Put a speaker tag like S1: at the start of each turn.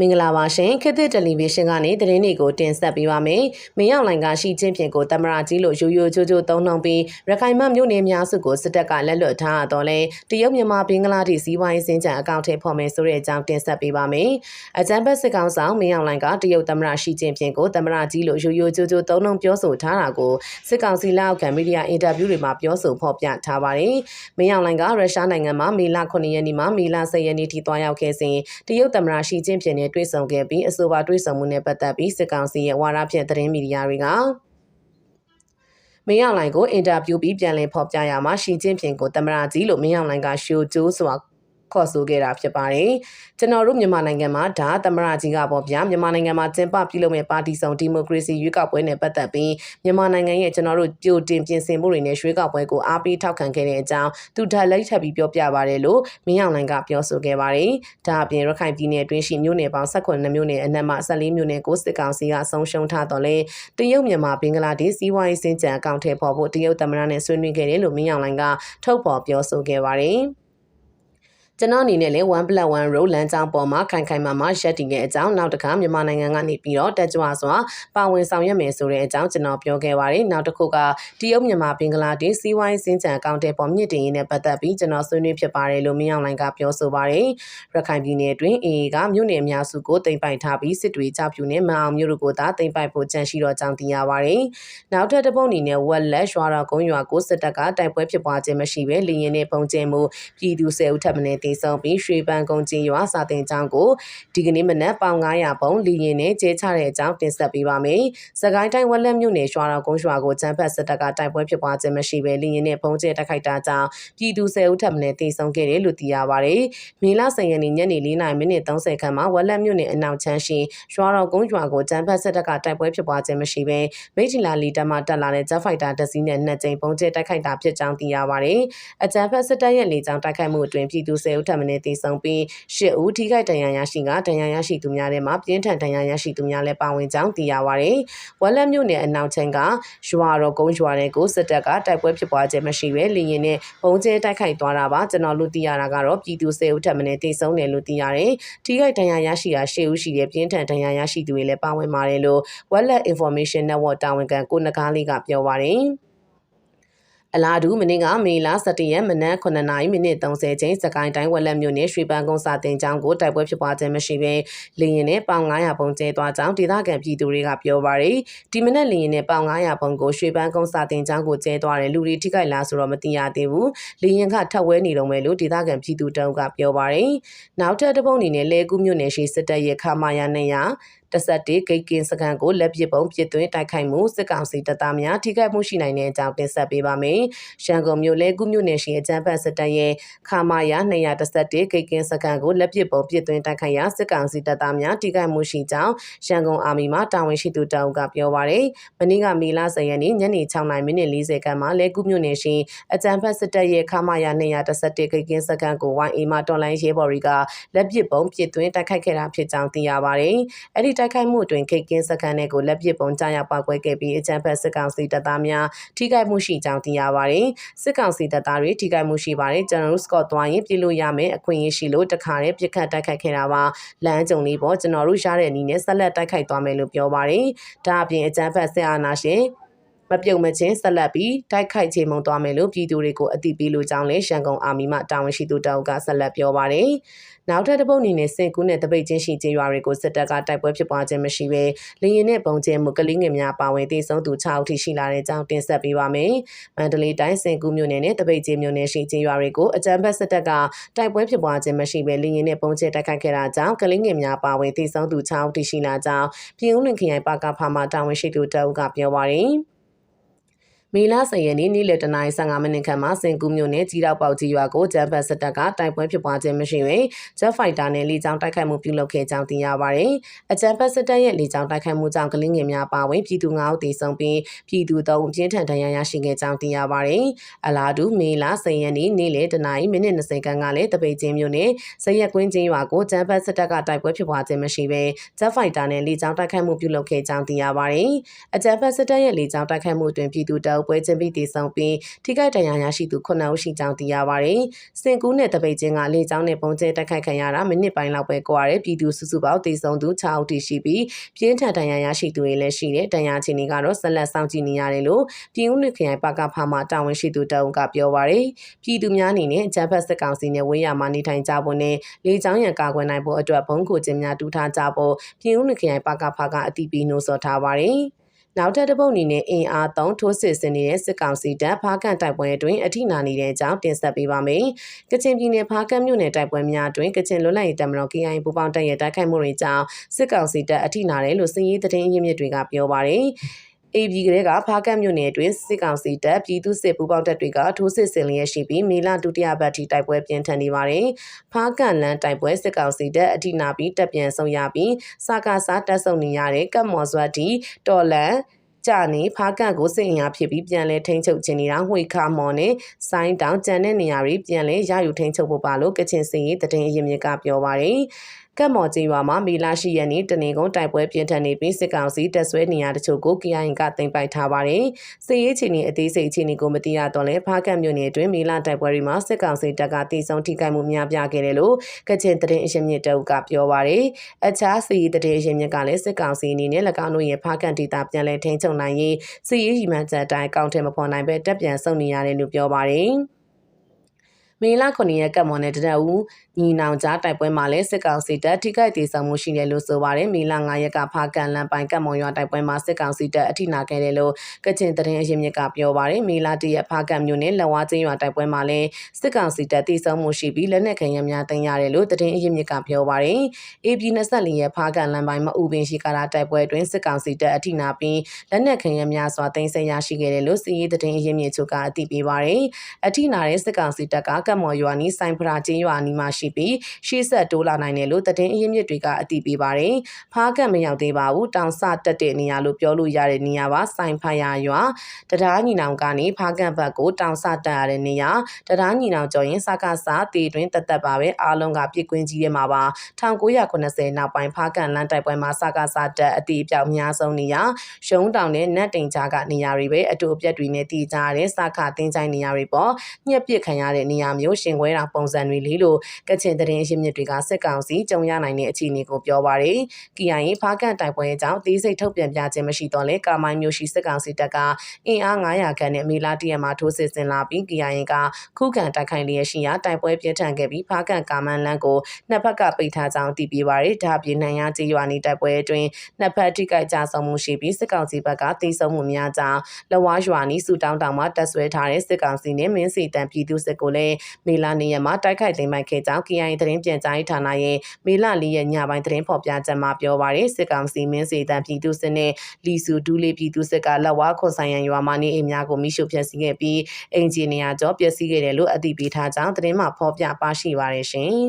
S1: မင်္ဂလာပါရှင်ခေတ်သစ်တယ်လီဗီရှင်းကနေသတင်းတွေကိုတင်ဆက်ပေးပါမယ်။မင်းအောင်လိုင်ကရှိချင်းဖြင့်ကိုတမရာကြီးလို့ရိုးရိုးချိုးချိုးသုံးနှုံပြီးရခိုင်မမြို့နယ်များစုကိုစစ်တပ်ကလက်လွတ်ထားတော့လဲတရုတ်မြန်မာဘင်္ဂလားဒေ့ရှ်စီးပွားရေးစင်ကြံအကောင့်ထဲဖော်မယ်ဆိုတဲ့အကြောင်းတင်ဆက်ပေးပါမယ်။အကြံဖက်စစ်ကောင်ဆောင်မင်းအောင်လိုင်ကတရုတ်တမရာရှိချင်းဖြင့်ကိုတမရာကြီးလို့ရိုးရိုးချိုးချိုးသုံးနှုံပြောဆိုထားတာကိုစစ်ကောင်စီလက်အောက်ခံမီဒီယာအင်တာဗျူးတွေမှာပြောဆိုဖော်ပြထားပါတယ်။မင်းအောင်လိုင်ကရုရှားနိုင်ငံမှာမေလ9ရက်နေ့မှာမေလ10ရက်နေ့ထိတွားရောက်ခဲ့စဉ်တရုတ်တမရာရှိချင်းဖြင့်နဲ့တွေ့ဆုံခဲ့ပြီးအဆိုပါတွေ့ဆုံမှုနဲ့ပတ်သက်ပြီးစစ်ကောင်စီရဲ့ဝါဒဖြန့်သတင်းမီဒီယာတွေကမင်းအောင်လှိုင်ကိုအင်တာဗျူးပြီးပြန်လည်ဖော်ပြရမှာရှီကျင်းဖြင့်ကိုတမရာကြီးလို့မင်းအောင်လှိုင်ကရှိုးကျိုးစွာ ခေါ်ဆိုခဲ့တာဖြစ်ပါတယ်။ကျွန်တော်တို့မြန်မာနိုင်ငံမှာဒါသမရကြီးကပေါ့ဗျာမြန်မာနိုင်ငံမှာကျင်းပပြုလုပ်မဲ့ပါတီဆောင်ဒီမိုကရေစီရွေးကောက်ပွဲနဲ့ပတ်သက်ပြီးမြန်မာနိုင်ငံရဲ့ကျွန်တော်တို့ကြိုတင်ပြင်ဆင်မှုတွေနဲ့ရွေးကောက်ပွဲကိုအားပေးထောက်ခံခဲ့တဲ့အကြောင်းသူထပ်လိုက်ထပ်ပြီးပြောပြပါတယ်လို့မင်းအောင်လှိုင်ကပြောဆိုခဲ့ပါတယ်။ဒါအပြင်ရခိုင်ပြည်နယ်အတွင်းရှိမြို့နယ်ပေါင်း18မြို့နယ်အနက်မှ14မြို့နယ်ကိုစစ်ကောင်စီကဆုံးရှုံးထားတော့လဲတရုတ်မြန်မာဘင်္ဂလားဒေ့ရှ်စီးပွားရေးစင်ကြံအကောင့်ထဲပေါ်ဖို့တရုတ်သမရနဲ့ဆွေးနွေးခဲ့တယ်လို့မင်းအောင်လှိုင်ကထုတ်ဖော်ပြောဆိုခဲ့ပါတယ်။ ကျွန်တော်အနေနဲ့လည်း 1+1 roll လမ်းကြောင်းပေါ်မှာခိုင်ခိုင်မာမာရက်တည်တဲ့အကြောင်းနောက်တစ်ခါမြန်မာနိုင်ငံကနေပြီးတော့တက်ကြွစွာပါဝင်ဆောင်ရွက်မယ်ဆိုတဲ့အကြောင်းကျွန်တော်ပြောခဲ့ပါတယ်နောက်တစ်ခုကတရုတ်မြန်မာဘင်္ဂလားဒေ့ရှ်စီးပွားရေးစင်ကြံအကောင့်တွေပေါ်မြင့်တင်ရေးနဲ့ပတ်သက်ပြီးကျွန်တော်ဆွေးနွေးဖြစ်ပါတယ်လို့မင်းအောင်လိုင်ကပြောဆိုပါတယ်ရခိုင်ပြည်နယ်အတွင်း AA ကမြို့နယ်အများစုကိုတင်ပိုက်ထားပြီးစစ်တွေကြောက်ပြူနဲ့မအောင်မြို့တို့ကိုသာတင်ပိုက်ဖို့ကြံရှိတော့ကြောင်းသိရပါတယ်နောက်ထပ်တစ်ပုတ်အနေနဲ့ဝက်လက်ရွာတော်ကုန်းရွာကိုစစ်တပ်ကတိုက်ပွဲဖြစ်ပွားခြင်းမရှိဘဲလင်းရင်နဲ့ပုံကျဲမှုပြည်သူ၁၀ဦးထပ်မံတေဆုံးပြီးရွှေပန်းကုန်းကြီးရွာစာတင်ကျောင်းကိုဒီကနေ့မနက်ပေါင်900ပုံလီရင်နဲ့ကျဲချတဲ့အကြောင်းတင်ဆက်ပေးပါမယ်။စကိုင်းတိုင်းဝက်လက်မြို့နယ်ရွှာတော်ကုန်းရွာကိုကျန်းဖက်စစ်တပ်ကတိုက်ပွဲဖြစ်ပွားခြင်းမရှိဘဲလီရင်နဲ့ပုံကျဲတိုက်ခိုက်တာကြောင့်ပြည်သူ10ဦးထပ်မံတေဆုံးခဲ့တယ်လို့သိရပါတယ်။မေလ10ရက်နေ့ညနေ4:30မိနစ်30ခန့်မှာဝက်လက်မြို့နယ်အနောက်ချမ်းရှိရွှာတော်ကုန်းရွာကိုကျန်းဖက်စစ်တပ်ကတိုက်ပွဲဖြစ်ပွားခြင်းမရှိဘဲမိထီလာလီတမတက်လာတဲ့ဂျက်ဖိုက်တာတစ်စီးနဲ့နှစ်ကြိမ်ပုံကျဲတိုက်ခိုက်တာဖြစ်ကြောင်းသိရပါတယ်။အကြမ်းဖက်စစ်တပ်ရဲ့လေကြောင်းတိုက်ခိုက်မှုအတွင်းပြည်သူ10ဦးထပ်မံတေဆုံးပြီး10ဦးထိခိုက်ဒဏ်ရာရရှိကဒဏ်ရာရရှိသူများထဲမှာပြင်းထန်ဒဏ်ရာရရှိသူများလည်းပါဝင်ကြောင်းသိရပါတယ်။ဝက်လက်မြို့နယ်အနောက်ချမ်းကရွာတော်ကုန်းရွာတွေကိုစစ်တပ်ကတိုက်ပွဲဖြစ်ပွားခြင်းမရှိဘဲလေရင်နဲ့ပုံကျဲတိုက်ခိုက်သွားတာပါကျွန်တော်တို့သိရတာကတော့ပြည်သူ10ဦးထပ်မံတေဆုံးတယ်လို့သိရတယ်။ထိခိုက်ဒဏ်ရာရရှိတာ10ဦးရှိတဲ့ပြင်းထန်ဒဏ်ရာရရှိသူတွေလည်းပါဝင်ပါတယ်လို့ Wallet Information Network တာဝန်ခံကိုနဂါးလေးကပြောပါတယ်။ အလားတူမနေ့ကမေလ17ရက်မနက်9:30မိနစ်30ချိန်စကိုင်းတိုင်းဝက်လက်မြို့နယ်ရွှေပန်းကုန်းစာတင်ကျောင်းကိုတိုက်ပွဲဖြစ်ပွားခြင်းမရှိဘဲလေရင်နဲ့ပေါင်900ပုံကျဲသွားကြောင်းဒေသခံပြည်သူတွေကပြောပါရယ်ဒီမနက်လေရင်နဲ့ပေါင်900ပုံကိုရွှေပန်းကုန်းစာတင်ကျောင်းကိုကျဲသွားတယ်လူတွေထိခိုက်လားဆိုတော့မသိရသေးဘူးလေရင်ကထပ်ဝဲနေတော့မယ်လို့ဒေသခံပြည်သူတအုပ်ကပြောပါရယ်နောက်ထပ်တစ်ပုံအနေနဲ့လဲကူးမြို့နယ်ရှိစစ်တပ်ရဲ့ခမာယာနေရတဆက်တေဂိတ်ကင်းစကန်ကိုလက်ပစ်ပုံပစ်သွင်းတိုက်ခိုက်မှုစစ်ကောင်စီတပ်သားများထိခိုက်မှုရှိနိုင်တဲ့အကြောင်းတင်ဆက်ပေးပါမယ်။ရန်ကုန်မြို့လဲကုမြို့နယ်ရှိအကြမ်းဖက်စစ်တပ်ရဲ့ခမာယာ211ဂိတ်ကင်းစကန်ကိုလက်ပစ်ပုံပစ်သွင်းတိုက်ခိုက်ရာစစ်ကောင်စီတပ်သားများထိခိုက်မှုရှိကြောင်းရန်ကုန်အာမီမှတာဝန်ရှိသူတောင်ကပြောပါရယ်။မနေ့ကမေလ10ရက်နေ့ညနေ6:40မိနစ်40ခန့်မှာလဲကုမြို့နယ်ရှိအကြမ်းဖက်စစ်တပ်ရဲ့ခမာယာ211ဂိတ်ကင်းစကန်ကို YA မှတော်လိုင်းရဲဘော်တွေကလက်ပစ်ပုံပစ်သွင်းတိုက်ခိုက်ခဲ့တာဖြစ်ကြောင်းသိရပါရယ်။အဲ့ဒီတိုက်ခိုက်မှုအတွင်းခိတ်ကင်းစခန်းတွေကိုလက်ပစ်ပုံကြားရောက်ပောက်ကွဲခဲ့ပြီးအကြမ်းဖက်စစ်ကောင်စီတပ်သားများထိခိုက်မှုရှိကြောင်းသိရပါတယ်။စစ်ကောင်စီတပ်သားတွေထိခိုက်မှုရှိပါတယ်။ကျွန်တော်တို့စကော့သွားရင်ပြည်လို့ရမယ်အခွင့်အရေးရှိလို့တခါတည်းပြစ်ခတ်တိုက်ခိုက်ခဲ့တာပါ။လမ်းကြုံလေးပေါ့ကျွန်တော်တို့ရတဲ့အနေနဲ့ဆက်လက်တိုက်ခိုက်သွားမယ်လို့ပြောပါတယ်။ဒါအပြင်အကြမ်းဖက်စစ်အာဏာရှင် မပြုတ်မချင်းဆက်လက်ပြီးတိုက်ခိုက်ချေမှုန်သွားမယ်လို့ပြည်သူတွေကိုအသိပေးလိုကြောင်းလည်းရှန်ကုန်အာမီမှတာဝန်ရှိသူတောက်ကဆက်လက်ပြောပါတယ်။နောက်ထပ်တစ်ပုတ်အနေနဲ့စင်ကူးနဲ့တပိတ်ချင်းရှိကျေးရွာတွေကိုစစ်တပ်ကတိုက်ပွဲဖြစ်ပွားခြင်းမရှိဘဲလေရင်နဲ့ပုံကျဲမှုကလေးငယ်များပါဝင်တည်ဆုံးသူ6ဦးထိရှိလာတဲ့အကြောင်းတင်ဆက်ပေးပါမယ်။မန္တလေးတိုင်းစင်ကူးမြို့နယ်နဲ့တပိတ်ချင်းမြို့နယ်ရှိကျေးရွာတွေကိုအကြမ်းဖက်စစ်တပ်ကတိုက်ပွဲဖြစ်ပွားခြင်းမရှိဘဲလေရင်နဲ့ပုံကျဲတိုက်ခိုက်ခဲ့တာကြောင့်ကလေးငယ်များပါဝင်တည်ဆုံးသူ6ဦးထိရှိလာကြောင်းပြည်ဦးလွင်ခရိုင်ပါကဖာမှတာဝန်ရှိသူတအုပ်ကပြောပါရယ်။ မေလ10ရက်နေ့နေ့လယ်9:55မိနစ်ခန့်မှာစင်ကူးမြို့နယ်ကြီးတောက်ပေါက်ကြီးရွာကိုဂျမ်ဘတ်စစ်တပ်ကတိုက်ပွဲဖြစ်ပွားခြင်းမရှိဘဲဂျက်ဖိုက်တာနဲ့လေကြောင်းတိုက်ခိုက်မှုပြုလုပ်ခဲ့ကြောင်းသိရပါတယ်။အဂျမ်ဘတ်စစ်တပ်ရဲ့လေကြောင်းတိုက်ခိုက်မှုကြောင့်ကလင်းငယ်များပါဝင်ပြည်သူ9ဦးသေဆုံးပြီးပြည်သူ3ဦးပြင်းထန်ဒဏ်ရာရရှိခဲ့ကြောင်းသိရပါတယ်။အလားတူမေလ10ရက်နေ့နေ့လယ်9:20မိနစ်20ခန့်ကလည်းတပိတ်ချင်းမြို့နယ်ဇရက်ကွင်းချင်းရွာကိုဂျမ်ဘတ်စစ်တပ်ကတိုက်ပွဲဖြစ်ပွားခြင်းမရှိဘဲဂျက်ဖိုက်တာနဲ့လေကြောင်းတိုက်ခိုက်မှုပြုလုပ်ခဲ့ကြောင်းသိရပါတယ်။အဂျမ်ဘတ်စစ်တပ်ရဲ့လေကြောင်းတိုက်ခိုက်မှုတွင်ပြည်သူ3အုပ်ပွဲကျင်းပတည်ဆောင်ပြီးထိခိုက်ဒဏ်ရာရရှိသူ9ဦးရှိကြောင်းသိရပါတယ်။စင်ကူးနဲ့တပိတ်ချင်းကလေကြောင်းနဲ့ပုံကျဲတိုက်ခိုက်ခံရတာမိနစ်ပိုင်းလောက်ပဲကွာတဲ့ပြည်သူစုစုပေါင်းတည်ဆောင်သူ6ဦးထိရှိပြီးပြင်းထန်ဒဏ်ရာရရှိသူတွေလည်းရှိတယ်။ဒဏ်ရာချင်းတွေကတော့ဆက်လက်စောင့်ကြည့်နေရတယ်လို့ပြည်ဦးလွှတ်ခရိုင်ပကဖာမှတာဝန်ရှိသူတအုပ်ကပြောပါတယ်။ပြည်သူများအနေနဲ့ဂျမ်ဖတ်စစ်ကောင်စီနဲ့ဝေးရမှာနေထိုင်ကြဖို့နဲ့လေကြောင်းရန်ကာကွယ်နိုင်ဖို့အတွက်ဘုံခုခြင်းများတူထားကြဖို့ပြည်ဦးလွှတ်ခရိုင်ပကဖာကအတိပေးနှိုးဆော်ထားပါတယ်။ နောက်ထပ်တစ်ပုတ်အနေနဲ့အင်အားသုံးထိုးစစ်ဆင်နေတဲ့စစ်ကောင်စီတပ်ဖားကန်တိုက်ပွဲအတွင်းအထိနာနေတဲ့အကြောင်းတင်ဆက်ပေးပါမယ်။ကချင်ပြည်နယ်ဖားကန်မြို့နယ်တိုက်ပွဲများအတွင်းကချင်လွတ်လပ်ရေးတပ်မတော် KIA ပူးပေါင်းတပ်ရဲ့တိုက်ခိုက်မှုတွေကြောင့်စစ်ကောင်စီတပ်အထိနာတယ်လို့စစ်ရေးသတင်းရင်းမြစ်တွေကပြောပါတယ်။ AB ကလေးကဖားကတ်မြို့နယ်အတွင်းစစ်ကောင်စီတပ်ပြည်သူစစ်ပူးပေါင်းတပ်တွေကထိုးစစ်ဆင်လျက်ရှိပြီးမေလဒုတိယပတ်ထိတိုက်ပွဲပြင်းထန်နေပါတယ်။ဖားကတ်လန်တိုက်ပွဲစစ်ကောင်စီတပ်အထိနာပြီးတပ်ပြန်ဆုံရပြီးစကားစားတပ်ဆုံနေရတဲ့ကတ်မော်စွတ်တီတော်လန်ကြာနေဖားကန့်ကိုစစ်အင်အားဖြစ်ပြီးပြန်လဲထိန်းချုပ်ခြင်းနေတာဝှေခါမော်နဲ့ဆိုင်းတောင်ကျန်တဲ့နေရာတွေပြန်လဲရယူထိန်းချုပ်ဖို့ပါလို့ကချင်စင်ရေးတည်င်းအရင်မြစ်ကပြောပါရယ် ကတ်မော်ကြီးရွာမှာမေလာရှိရနေ့တနေကုန်တိုက်ပွဲပြင်းထန်နေပြီးစစ်ကောင်စီတပ်ဆွဲနေရာတချို့ကို KIA ကတင်ပိုက်ထားပါတယ်။စစ်ရေးချင်းနေအသေးစိတ်ချင်းကိုမသိရတော့လဲဖားကတ်မြို့နယ်အတွင်းမေလာတိုက်ပွဲတွေမှာစစ်ကောင်စီတပ်ကတည်ဆုံထိခိုက်မှုများပြားခဲ့တယ်လို့ကချင်တရင်အရှင်မြစ်တအုပ်ကပြောပါရယ်။အခြားစစ်ရေးတရင်အရှင်မြစ်ကလည်းစစ်ကောင်စီအနေနဲ့၎င်းတို့ရဲ့ဖားကတ်ဒေသပြန်လည်ထိန်းချုပ်နိုင်ရေးစစ်ရေးရည်မှန်းချက်အတိုင်းအကောင့်ထဲမဖော်နိုင်ပဲတပ်ပြန်ဆုတ်နေရတယ်လို့ပြောပါရယ်။ မေလ9ရက်ကမွန်နဲ့တရက်ဦးညီနောင်ကြားတိုက်ပွဲမှာလည်းစစ်ကောင်စီတပ်ထိခိုက်ဒေဆုံးမှုရှိတယ်လို့ဆိုပါတယ်မေလ9ရက်ကဖားကန်လန်ပိုင်ကမွန်ရွာတိုက်ပွဲမှာစစ်ကောင်စီတပ်အထိနာခဲ့တယ်လို့ကချင်တရင်အရင်မြစ်ကပြောပါတယ်မေလ1ရက်ဖားကန်မြို့နယ်လက်ဝါးချင်းရွာတိုက်ပွဲမှာလည်းစစ်ကောင်စီတပ်ဒေဆုံးမှုရှိပြီးလက်နက်ခဲယမ်းများတင်ရတယ်လို့တရင်အရင်မြစ်ကပြောပါတယ် AB 24ရက်ဖားကန်လန်ပိုင်မအူပင်ရှိကာလာတိုက်ပွဲအတွင်းစစ်ကောင်စီတပ်အထိနာပြီးလက်နက်ခဲယမ်းများစွာတင်ဆက်ရရှိခဲ့တယ်လို့စီရေးတရင်အရင်မြစ်ချုပ်ကအသိပေးပါတယ်အထိနာတဲ့စစ်ကောင်စီတပ်ကကတ်မော်ရွာနီးဆိုင်ဖရာချင်းရွာနီးမှာရှိပြီးရှေ့ဆက်တိုးလာနိုင်တယ်လို့တည်င်းအရင်းမြစ်တွေကအသိပေးပါတယ်။ဖားကတ်မရောက်သေးပါဘူး။တောင်ဆတက်တဲ့နေရာလို့ပြောလို့ရတဲ့နေရာပါဆိုင်ဖရာရွာတရားညီနောင်ကနေဖားကတ်ဘက်ကိုတောင်ဆတက်ရတဲ့နေရာတရားညီနောင်ကျော်ရင်စကားစားတေတွင်တက်တက်ပါပဲအားလုံးကပြစ်ကွင်းကြီးထဲမှာပါ1990နောက်ပိုင်းဖားကတ်လမ်းတိုက်ပွဲမှာစကားစားတက်အတီးပြောက်များဆုံးနေရာရှုံးတောင်နဲ့နတ်တိန်ကြားကနေရာတွေပဲအတူအပြက်တွေနဲ့တည်ကြတဲ့စခတင်းချိုင်းနေရာတွေပေါ့ညက်ပစ်ခံရတဲ့နေရာမျိုးရှင်ခွဲတာပုံစံတွေလေးလို့ကချင်တရင်ရင်းမြစ်တွေကစစ်ကောင်စီကြုံရနိုင်တဲ့အခြေအနေကိုပြောပါရယ်။ KIA ဖားကန်တိုက်ပွဲအကြောင်းသေးစိတ်ထုတ်ပြန်ပြခြင်းမရှိတော့လဲကာမိုင်းမျိုးရှိစစ်ကောင်စီတပ်ကအင်အား900ခန့်နဲ့မေလာတရမှာထိုးစစ်ဆင်လာပြီး KIA ကခုခံတိုက်ခိုက်လျက်ရှိရာတိုက်ပွဲပြင်းထန်ခဲ့ပြီးဖားကန်ကာမန်လန်းကိုနှစ်ဖက်ကပိတ်ထားကြောင်းတည်ပြပါရယ်။ဒါပြင်နိုင်ရကျေးရွာနေတိုက်ပွဲအတွင်းနှစ်ဖက်ထိခိုက်ကြဆုံးမှုရှိပြီးစစ်ကောင်စီဘက်ကတိစုံမှုများကြောင်းလဝါရွာနီးစုတောင်းတောင်မှာတက်ဆွဲထားတဲ့စစ်ကောင်စီနဲ့မင်းစီတန်ပြည်သူစစ်ကိုလည်းမေလာနေရမှာတိုက်ခိုက်သိမ်းပိုက်ခဲ့ကြောင်း KIA သတင်းပြန်ကြားရေးဌာနရဲ့မေလ၄ရက်ညပိုင်းသတင်းဖော်ပြချက်မှာပြောပါရယ်စစ်ကောင်စီမင်းစီတန်ပြည်သူစစ်နဲ့လီစုဒူးလေးပြည်သူစစ်ကလက်ဝါးခွန်ဆိုင်ရန်ရွာမှာနေအိမ်များကိုမိရှုဖျက်ဆီးခဲ့ပြီးအင်ဂျင်နီယာကျော်ပျက်စီးခဲ့တယ်လို့အသိပေးထားကြောင်းသတင်းမှာဖော်ပြပါရှိပါရရှင်